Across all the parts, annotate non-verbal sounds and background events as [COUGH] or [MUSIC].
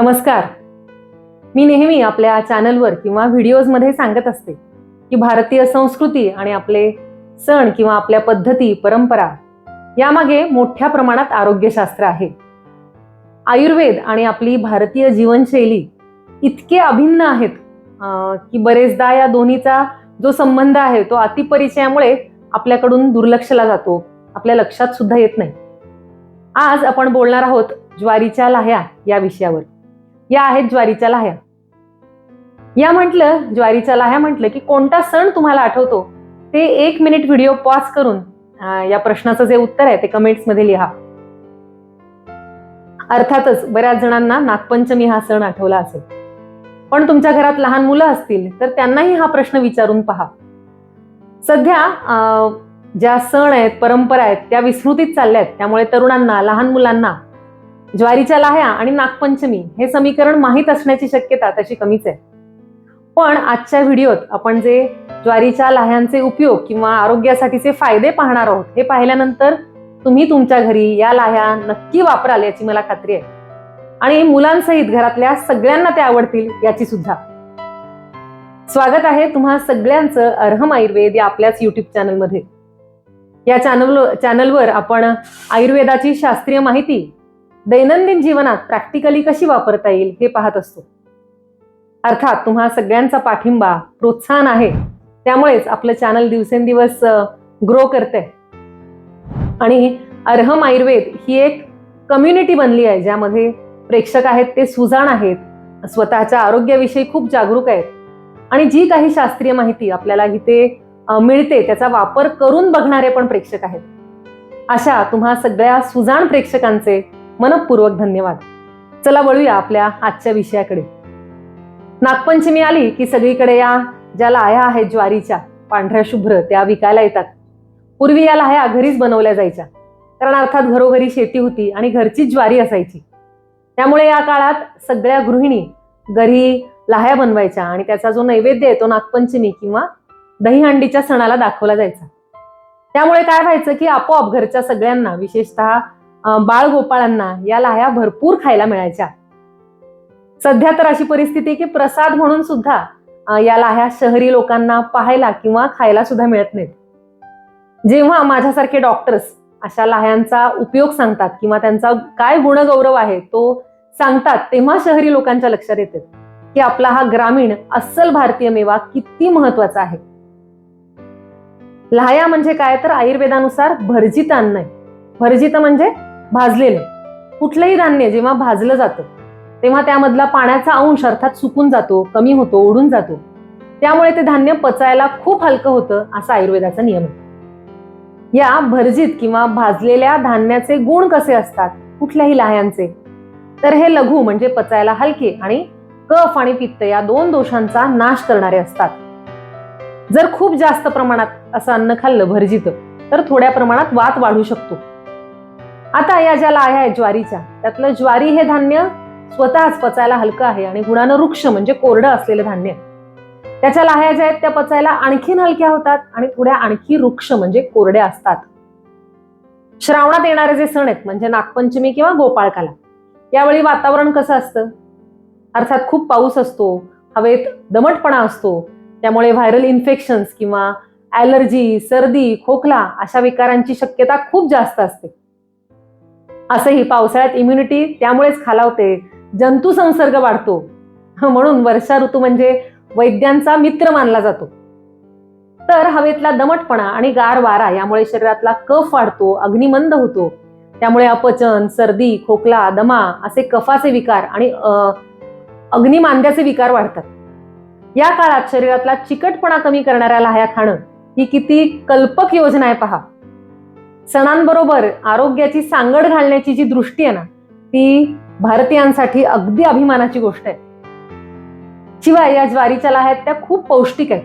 नमस्कार. मी नेहमी आपल्या चॅनलवर किंवा व्हिडिओजमध्ये सांगत असते की भारतीय संस्कृती आणि आपले सण किंवा आपल्या पद्धती परंपरा यामागे मोठ्या प्रमाणात आरोग्यशास्त्र आहे. आयुर्वेद आणि आपली भारतीय जीवनशैली इतके अभिन्न आहेत की बरेचदा या दोन्हीचा जो संबंध आहे तो अतिपरिचयामुळे आपल्याकडून दुर्लक्षला जातो आपल्या लक्षात सुद्धा येत नाही. आज आपण बोलणार आहोत ज्वारीच्या लाह्या या विषयावर. या आहेत ज्वारीच्या लाह्या. या म्हटलं ज्वारीच्या लाह्या म्हटलं की कोणता सण तुम्हाला आठवतो? ते एक मिनिट व्हिडिओ पॉज करून या प्रश्नाचं जे उत्तर आहे ते कमेंट्समध्ये लिहा. अर्थातच बऱ्याच जणांना नागपंचमी हा सण आठवला असेल. पण तुमच्या घरात लहान मुलं असतील तर त्यांनाही हा प्रश्न विचारून पहा. सध्या अं, ज्या सण आहेत परंपरा आहेत त्या विस्मृतीत चालल्या आहेत त्यामुळे तरुणांना लहान मुलांना ज्वारीच्या लाह्या आणि नागपंचमी हे समीकरण माहीत असण्याची शक्यता तशी कमीच आहे. पण आजच्या व्हिडिओत आपण जे ज्वारीच्या लाह्यांचे उपयोग किंवा आरोग्यासाठीचे फायदे पाहणार आहोत हे पाहिल्यानंतर तुम्ही तुमच्या घरी या लाह्या नक्की वापराल याची मला खात्री आहे. आणि मुलांसहित घरातल्या सगळ्यांना ते आवडतील याची सुद्धा. स्वागत आहे तुम्हा सगळ्यांचं अर्हम आयुर्वेद या आपल्याच युट्यूब चॅनलमध्ये या चॅनल चॅनलवर आपण आयुर्वेदाची शास्त्रीय माहिती दैनंदिन जीवनात प्रॅक्टिकली कशी वापरता येईल हे पाहत असतो. अर्थात तुम्हा सगळ्यांचा पाठिंबा प्रोत्साहन आहे. त्यामुळेच आपलं चॅनल दिवसेंदिवस ग्रो करते आणि अर्हम आयुर्वेद ही एक कम्युनिटी बनली आहे ज्यामध्ये प्रेक्षक आहेत ते सुजाण आहेत स्वतःच्या आरोग्याविषयी खूप जागरूक आहेत. आणि जी काही शास्त्रीय माहिती आपल्याला इथे मिळते त्याचा वापर करून बघणारे पण प्रेक्षक आहेत. अशा तुम्हा सगळ्या सुजाण प्रेक्षकांचे मनपूर्वक धन्यवाद. चला वळूया आपल्या आजच्या विषयाकडे. नागपंचमी आली की सगळीकडे या ज्या लाह्या आहेत ज्वारीच्या पांढऱ्या शुभ्र त्या विकायला येतात. पूर्वी या लाह्या घरीच बनवल्या जायच्या. कारण अर्थात घरोघरी शेती होती आणि घरचीच ज्वारी असायची. त्यामुळे या काळात सगळ्या गृहिणी घरी लाह्या बनवायच्या आणि त्याचा जो नैवेद्य आहे तो नागपंचमी किंवा दहीहंडीच्या सणाला दाखवला जायचा. त्यामुळे काय व्हायचं की आपोआप घरच्या सगळ्यांना विशेषतः बाळगोपाळांना या लाह्या भरपूर खायला मिळायच्या. सध्या तर अशी परिस्थिती की प्रसाद म्हणून सुद्धा या लाह्या शहरी लोकांना पाहायला किंवा खायला सुद्धा मिळत नाहीत. जेव्हा माझ्यासारखे डॉक्टर्स अशा लाह्यांचा उपयोग सांगतात किंवा त्यांचा काय गुणगौरव आहे तो सांगतात तेव्हा शहरी लोकांच्या लक्षात येते की आपला हा ग्रामीण अस्सल भारतीय मेवा किती महत्त्वाचा आहे. लाह्या म्हणजे काय? तर आयुर्वेदानुसार भरजित अन्न आहे. भरजित म्हणजे भाजलेलं. कुठलंही धान्य जेव्हा भाजलं जातं तेव्हा त्यामधला पाण्याचा अंश अर्थात सुकून जातो कमी होतो ओढून जातो. त्यामुळे ते धान्य पचायला खूप हलकं होतं असा आयुर्वेदाचा नियम आहे. या भरजित किंवा भाजलेल्या धान्याचे गुण कसे असतात? कुठल्याही लाह्यांचे. तर हे लघु म्हणजे पचायला हलके आणि कफ आणि पित्त या दोन दोषांचा नाश करणारे असतात. जर खूप जास्त प्रमाणात असं अन्न खाल्लं भरजित तर थोड्या प्रमाणात वात वाढू शकतो. आता या ज्या लाह्या आहेत ज्वारीच्या त्यातलं ज्वारी हे धान्य स्वतःच पचायला हलकं आहे आणि गुणानं वृक्ष म्हणजे कोरडं असलेलं धान्य. त्याच्या लाह्या ज्या आहेत त्या पचायला आणखीन हलक्या होतात आणि थोड्या आणखी वृक्ष म्हणजे कोरड्या असतात. श्रावणात येणारे जे सण आहेत म्हणजे नागपंचमी किंवा गोपाळकाला यावेळी वातावरण कसं असतं? अर्थात खूप पाऊस असतो हवेत दमटपणा असतो त्यामुळे व्हायरल इन्फेक्शन्स किंवा ॲलर्जी सर्दी खोकला अशा विकारांची शक्यता खूप जास्त असते. असंही पावसाळ्यात इम्युनिटी त्यामुळेच खालावते. जंतू संसर्ग वाढतो. म्हणून वर्षा ऋतू म्हणजे वैद्यांचा मित्र मानला जातो. तर हवेतला दमटपणा आणि गार वारा यामुळे शरीरातला कफ वाढतो अग्निमंद होतो. त्यामुळे अपचन सर्दी खोकला दमा असे कफाचे विकार आणि अग्निमांद्याचे विकार वाढतात. या काळात शरीरातला चिकटपणा कमी करणाऱ्या लाह्या खाणं ही किती कल्पक योजना आहे पहा. सणांबरोबर आरोग्याची सांगड घालण्याची जी दृष्टी आहे ना ती भारतीयांसाठी अगदी अभिमानाची गोष्ट आहे. शिवाय या ज्वारीच्या लाह्यात आहेत त्या खूप पौष्टिक आहेत.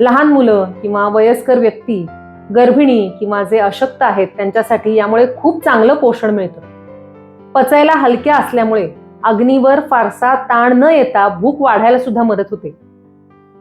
लहान मुलं किंवा वयस्कर व्यक्ती गर्भिणी किंवा जे अशक्त आहेत त्यांच्यासाठी यामुळे खूप चांगलं पोषण मिळतं. पचायला हलक्या असल्यामुळे अग्नीवर फारसा ताण न येता भूक वाढायला सुद्धा मदत होते.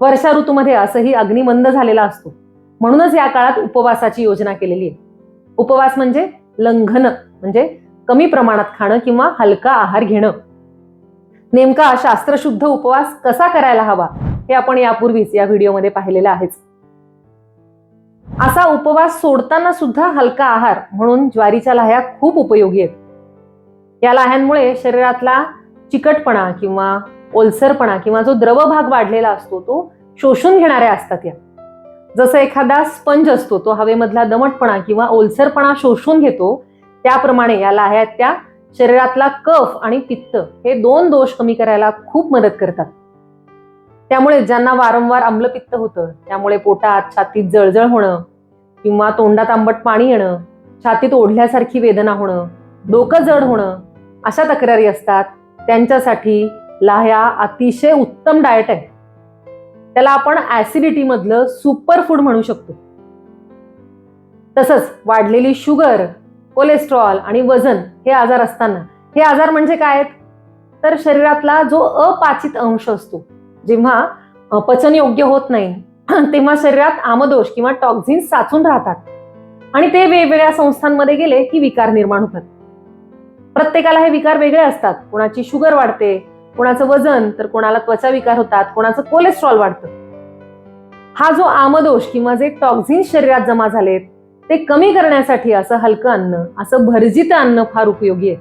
वर्षा ऋतूमध्ये असंही अग्निमंद झालेला असतो. म्हणूनच या काळात उपवासाची योजना केलेली आहे. उपवास म्हणजे लंघन म्हणजे कमी प्रमाणात खाणं किंवा हलका आहार घेणं. नेमका शास्त्रशुद्ध उपवास कसा करायला हवा हे आपण यापूर्वीच या व्हिडिओमध्ये पाहिलेलं आहेच. असा उपवास सोडताना सुद्धा हलका आहार म्हणून ज्वारीच्या लाह्या खूप उपयोगी आहेत. या लाह्यांमुळे शरीरातला चिकटपणा किंवा ओलसरपणा किंवा जो द्रव भाग वाढलेला असतो तो शोषून घेणाऱ्या असतात या. जसं एखादा स्पंज असतो तो हवेमधला दमटपणा किंवा ओलसरपणा शोषून घेतो त्याप्रमाणे या लाह्या त्या शरीरातला कफ आणि पित्त. हे दोन दोष कमी करायला खूप मदत करतात. त्यामुळे ज्यांना वारंवार आम्लपित्त होतं त्यामुळे पोटात छातीत जळजळ होणं किंवा तोंडात आंबट पाणी येणं छातीत ओढल्यासारखी वेदना होणं डोकं जड होणं अशा तक्रारी असतात. त्यांच्यासाठी लाह्या अतिशय उत्तम डाएट आहे त्याला आपण ऍसिडिटी मधलं सुपर फूड म्हणू शकतो. तसंच वाढलेली शुगर कोलेस्ट्रॉल आणि वजन हे आजार असताना हे आजार म्हणजे काय आहेत? तर शरीरातला जो अपाचित अंश असतो जेव्हा पचन योग्य होत नाही [CLEARS THROAT] तेव्हा शरीरात आमदोष किंवा टॉक्झिन्स साचून राहतात. आणि ते वेगवेगळ्या संस्थांमध्ये गेले की विकार निर्माण होतात. प्रत्येकाला हे विकार वेगळे असतात. कुणाची शुगर वाढते कोणाचं वजन तर कोणाला त्वचा विकार होतात कोणाचं कोलेस्ट्रॉल वाढतं. हा जो आमदोष किंवा जे टॉक्झिन शरीरात जमा झालेत ते कमी करण्यासाठी असं हलकं अन्न असं भरजित अन्न फार उपयोगी आहे.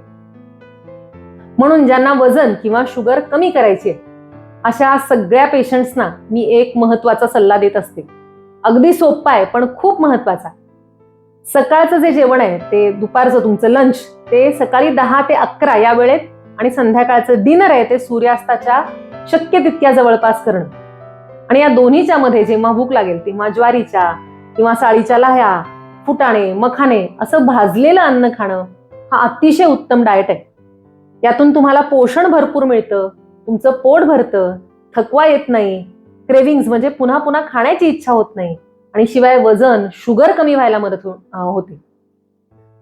म्हणून ज्यांना वजन किंवा शुगर कमी करायचे अशा सगळ्या पेशंट्सना मी एक महत्त्वाचा सल्ला देत असते. अगदी सोपा आहे पण खूप महत्त्वाचा सकाळचं जे जेवण आहे ते दुपारचं तुमचं लंच ते सकाळी दहा ते अकरा या वेळेत आणि संध्याकाळचं डिनर आहे ते सूर्यास्ताच्या शक्य तितक्या जवळपास करणं. आणि या दोन्हीच्या मध्ये जेव्हा भूक लागेल तेव्हा ज्वारीच्या किंवा साळीच्या लाह्या फुटाणे मखाणे असं भाजलेलं अन्न खाणं हा अतिशय उत्तम डाएट आहे. यातून तुम्हाला पोषण भरपूर मिळतं तुमचं पोट भरतं थकवा येत नाही क्रेविंग्स म्हणजे पुन्हा पुन्हा खाण्याची इच्छा होत नाही आणि शिवाय वजन शुगर कमी व्हायला मदत होते.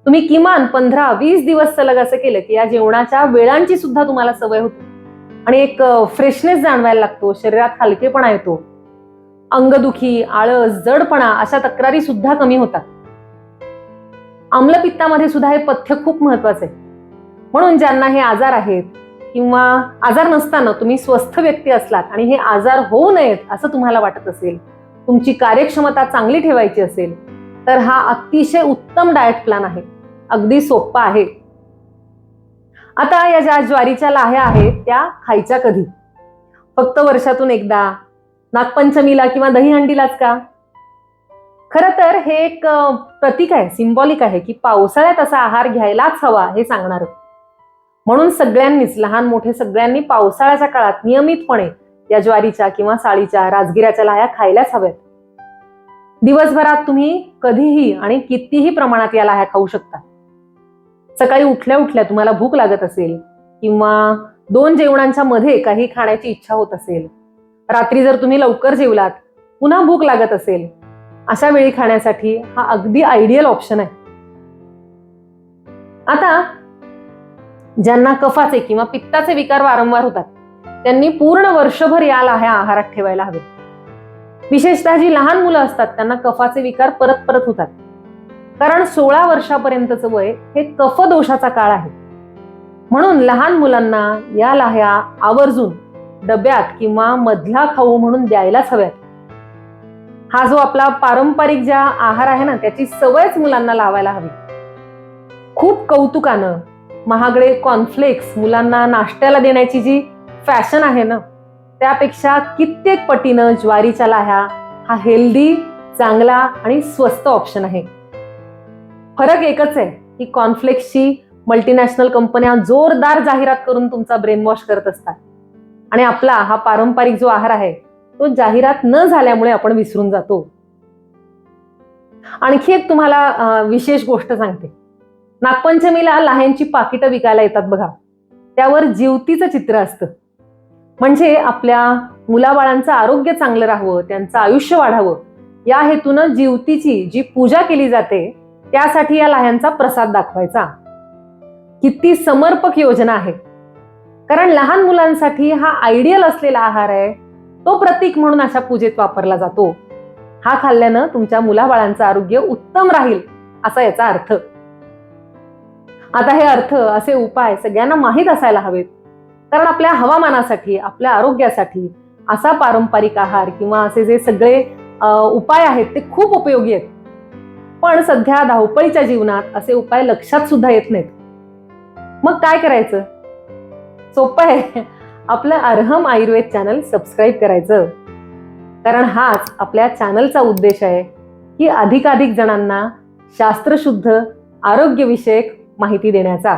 तुम्ही किमान पंधरा वीस दिवस सलग असं केलं की या जेवणाच्या वेळांची सुद्धा तुम्हाला सवय होते. आणि एक फ्रेशनेस जाणवायला लागतो शरीरात हलकेपणा येतो अंगदुखी आळस जडपणा अशा तक्रारी सुद्धा कमी होतात. आम्लपित्तामध्ये सुद्धा हे पथ्य खूप महत्वाचं आहे. म्हणून ज्यांना हे आजार आहेत किंवा आजार नसताना तुम्ही स्वस्थ व्यक्ती असलात आणि हे आजार होऊ नयेत असं तुम्हाला वाटत असेल तुमची कार्यक्षमता चांगली ठेवायची असेल तर हा अतिशय उत्तम डाएट प्लॅन आहे. अगदी सोपा आहे. आता या ज्या ज्वारीच्या लाह्या आहेत त्या खायच्या कधी? फक्त वर्षातून एकदा? नागपंचमीला किंवा दहीहंडीलाच का? खरं तर हे एक प्रतीक आहे सिम्बॉलिक आहे की पावसाळ्यात असा आहार घ्यायलाच हवा हे सांगणार. म्हणून सगळ्यांनीच लहान मोठे सगळ्यांनी पावसाळ्याच्या काळात नियमितपणे या ज्वारीच्या किंवा साळीच्या राजगिऱ्याच्या लाह्या खायलाच हव्यात. दिवसभरात तुम्ही कधीही आणि कितीही प्रमाणात या लाह्या खाऊ शकता. सकाळी उठल्या उठल्या तुम्हाला भूक लागत असेल किंवा दोन जेवणांच्या मध्ये काही खाण्याची इच्छा होत असेल. रात्री जर तुम्ही लवकर जेवलात पुन्हा भूक लागत असेल अशा वेळी खाण्यासाठी हा अगदी आयडियल ऑप्शन आहे. आता ज्यांना कफाचे किंवा पित्ताचे विकार वारंवार होतात त्यांनी पूर्ण वर्षभर या लाह्या आहारात ठेवायला हवे विशेषतः जी लहान मुलं असतात त्यांना कफाचे विकार परत परत होतात. कारण सोळा वर्षापर्यंतचं वय हे कफ दोषाचा काळ आहे. म्हणून लहान मुलांना या लाह्या आवर्जून डब्यात किंवा मधला खाऊ म्हणून द्यायलाच हव्यात. हा जो आपला पारंपरिक ज्या आहार आहे ना त्याची सवयच मुलांना लावायला हवी. खूप कौतुकानं महागडे कॉर्नफ्लेक्स मुलांना नाश्त्याला देण्याची जी फॅशन आहे ना त्यापेक्षा कित्येक पटीनं ज्वारीच्या लाह्या हा हेल्दी चांगला आणि स्वस्त ऑप्शन आहे. फरक एकच आहे की कॉन्फ्लेक्सची मल्टीनॅशनल कंपन्या जोरदार जाहिरात करून तुमचा ब्रेन वॉश करत असतात. आणि आपला हा पारंपरिक जो आहार आहे तो जाहिरात न झाल्यामुळे आपण विसरून जातो. आणखी एक तुम्हाला विशेष गोष्ट सांगते. नागपंचमीला लाह्यांची पाकिटं विकायला येतात बघा. त्यावर जीवतीचं चित्र असतं. म्हणजे आपल्या मुलाबाळांचं आरोग्य चांगलं राहावं त्यांचं आयुष्य वाढावं या हेतूनं जीवतीची जी पूजा केली जाते त्यासाठी या लाह्यांचा प्रसाद दाखवायचा. किती समर्पक योजना आहे. कारण लहान मुलांसाठी हा आयडियल असलेला आहार आहे तो प्रतीक म्हणून अशा पूजेत वापरला जातो. हा खाल्ल्यानं तुमच्या मुलाबाळांचं आरोग्य उत्तम राहील असा याचा अर्थ. आता हे अर्थ असे उपाय सगळ्यांना माहीत असायला हवेत. कारण आपल्या हवामानासाठी आपल्या आरोग्यासाठी असा पारंपरिक आहार किंवा असे जे सगळे उपाय आहेत ते खूप उपयोगी आहेत. पण सध्या धावपळीच्या जीवनात असे उपाय लक्षात सुद्धा येत नाहीत. मग काय करायचं? सोपं आहे. आपलं अर्हम आयुर्वेद चॅनल सबस्क्राईब करायचं. कारण हाच आपल्या चॅनलचा उद्देश आहे की अधिकाधिक जणांना शास्त्रशुद्ध आरोग्यविषयक माहिती देण्याचा.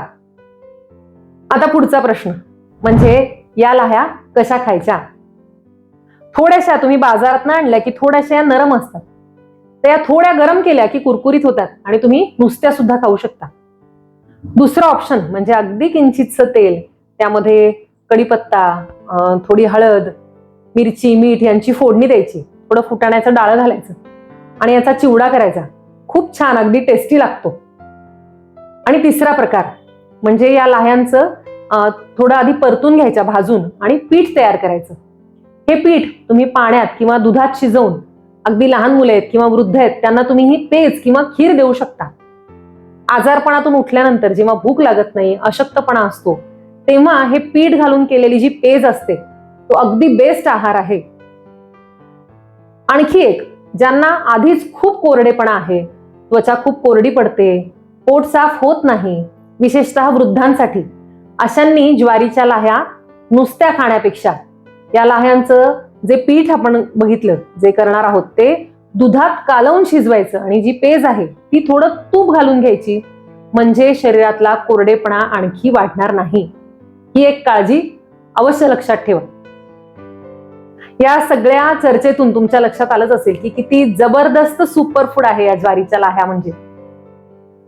आता पुढचा प्रश्न. म्हणजे या लाह्या कशा खायच्या? थोड्याशा तुम्ही बाजारात आणल्या की थोड्याशा या नरम असतात. त्या थोड्या गरम केल्या की कुरकुरीत होतात आणि तुम्ही नुसत्या सुद्धा खाऊ शकता. दुसरं ऑप्शन म्हणजे अगदी किंचितचं तेल त्यामध्ये कढीपत्ता अं, थोडी हळद मिरची मीठ यांची फोडणी द्यायची. थोडं फुटाण्याचं डाळं घालायचं आणि याचा चिवडा करायचा. खूप छान अगदी टेस्टी लागतो. आणि तिसरा प्रकार म्हणजे या लाह्यांचं थोडं आधी परतून घ्यायच्या भाजून आणि पीठ तयार करायचं. हे पीठ तुम्ही पाण्यात किंवा दुधात शिजवून अगदी लहान मुले आहेत किंवा वृद्ध आहेत त्यांना तुम्ही ही पेज किंवा खीर देऊ शकता. आजारपणातून उठल्यानंतर जेव्हा भूक लागत नाही अशक्तपणा असतो तेव्हा हे पीठ घालून केलेली जी पेज असते तो अगदी बेस्ट आहार आहे. आणखी एक ज्यांना आधीच खूप कोरडेपणा आहे त्वचा खूप कोरडी पडते पोट साफ होत नाही विशेषतः वृद्धांसाठी. अशांनी ज्वारीच्या लाह्या नुसत्या खाण्यापेक्षा या लाह्यांचं जे पीठ आपण बघितलं जे करणार आहोत ते दुधात कालवून शिजवायचं आणि जी पेज आहे ती थोडं तूप घालून घ्यायची. म्हणजे शरीरातला कोरडेपणा आणखी वाढणार नाही. ही एक काळजी अवश्य लक्षात ठेवा. या सगळ्या चर्चेतून तुमच्या लक्षात आलंच असेल की किती जबरदस्त सुपरफूड आहे या ज्वारीच्या लाह्या म्हणजे.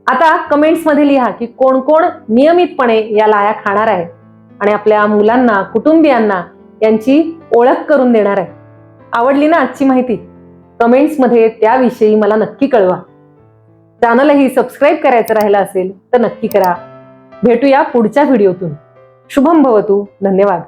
आता कमेंट्समध्ये लिहा की कोण कोण नियमितपणे या लाया खाणार आहे. आणि आपल्या मुलांना कुटुंबियांना यांची ओळख करून देणार आहे. आवडली ना आजची माहिती? कमेंट्समध्ये त्याविषयी मला नक्की कळवा. चॅनलही सबस्क्राईब करायचं राहिलं असेल तर नक्की करा. भेटूया पुढच्या व्हिडिओतून शुभम भवतू. धन्यवाद.